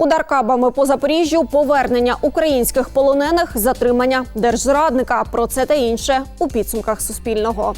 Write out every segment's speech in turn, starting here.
Удар кабами по Запоріжжю, повернення українських полонених, затримання держзрадника. Про це та інше у підсумках Суспільного.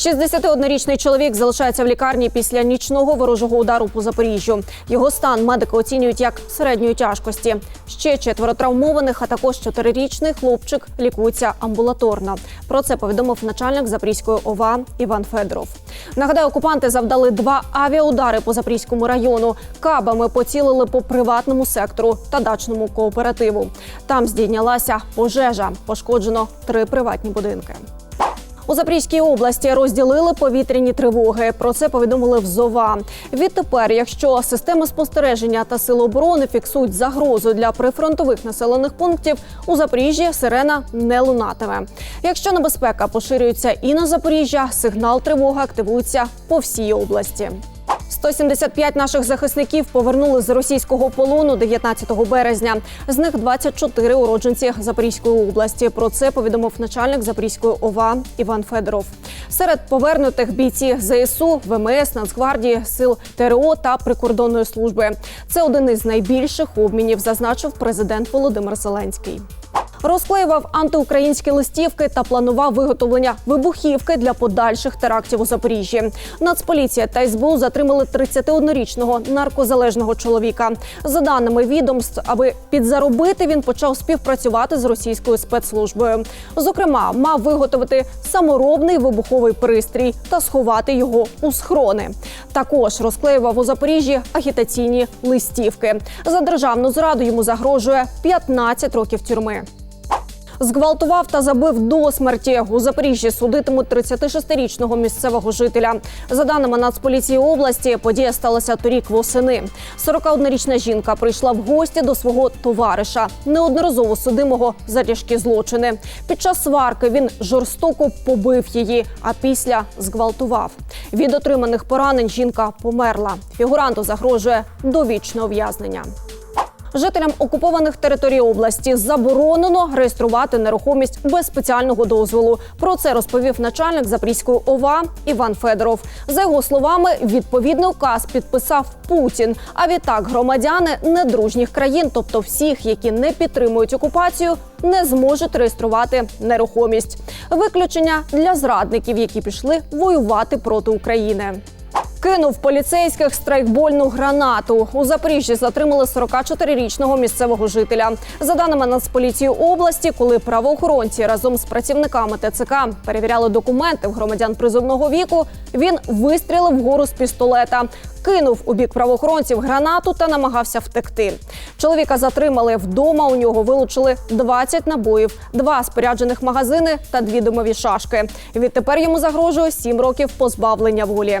61-річний чоловік залишається в лікарні після нічного ворожого удару по Запоріжжю. Його стан медики оцінюють як середньої тяжкості. Ще четверо травмованих, а також чотирирічний хлопчик лікується амбулаторно. Про це повідомив начальник Запорізької ОВА Іван Федоров. Нагадаю, окупанти завдали два авіаудари по Запорізькому району. Кабами поцілили по приватному сектору та дачному кооперативу. Там здійнялася пожежа. Пошкоджено три приватні будинки. У Запорізькій області розділили повітряні тривоги. Про це повідомили в ЗОВА. Відтепер, якщо системи спостереження та сили оборони фіксують загрозу для прифронтових населених пунктів, у Запоріжжі сирена не лунатиме. Якщо небезпека поширюється і на Запоріжжя, сигнал тривоги активується по всій області. 175 наших захисників повернули з російського полону 19 березня. З них 24 уродженці Запорізької області. Про це повідомив начальник Запорізької ОВА Іван Федоров. Серед повернутих бійці ЗСУ, ВМС, Нацгвардії, сил ТРО та прикордонної служби. Це один із найбільших обмінів, зазначив президент Володимир Зеленський. Розклеював антиукраїнські листівки та планував виготовлення вибухівки для подальших терактів у Запоріжжі. Нацполіція та СБУ затримали 31-річного наркозалежного чоловіка. За даними відомств, аби підзаробити, він почав співпрацювати з російською спецслужбою. Зокрема, мав виготовити саморобний вибуховий пристрій та сховати його у схрони. Також розклеював у Запоріжжі агітаційні листівки. За державну зраду йому загрожує 15 років тюрми. Зґвалтував та забив до смерті. У Запоріжжі судитимуть 36-річного місцевого жителя. За даними Нацполіції області, подія сталася торік восени. 41-річна жінка прийшла в гості до свого товариша, неодноразово судимого за тяжкі злочини. Під час сварки він жорстоко побив її, а після зґвалтував. Від отриманих поранень жінка померла. Фігуранту загрожує довічне ув'язнення. Жителям окупованих територій області заборонено реєструвати нерухомість без спеціального дозволу. Про це розповів начальник Запорізької ОВА Іван Федоров. За його словами, відповідний указ підписав Путін. А відтак громадяни недружніх країн, тобто всіх, які не підтримують окупацію, не зможуть реєструвати нерухомість. Виключення для зрадників, які пішли воювати проти України. Кинув поліцейських страйкбольну гранату. У Запоріжжі затримали 44-річного місцевого жителя. За даними Нацполіції області, коли правоохоронці разом з працівниками ТЦК перевіряли документи в громадян призовного віку, він вистрілив вгору з пістолета. Кинув у бік правоохоронців гранату та намагався втекти. Чоловіка затримали вдома. У нього вилучили 20 набоїв, два споряджених магазини та дві домові шашки. Відтепер йому загрожує 7 років позбавлення волі.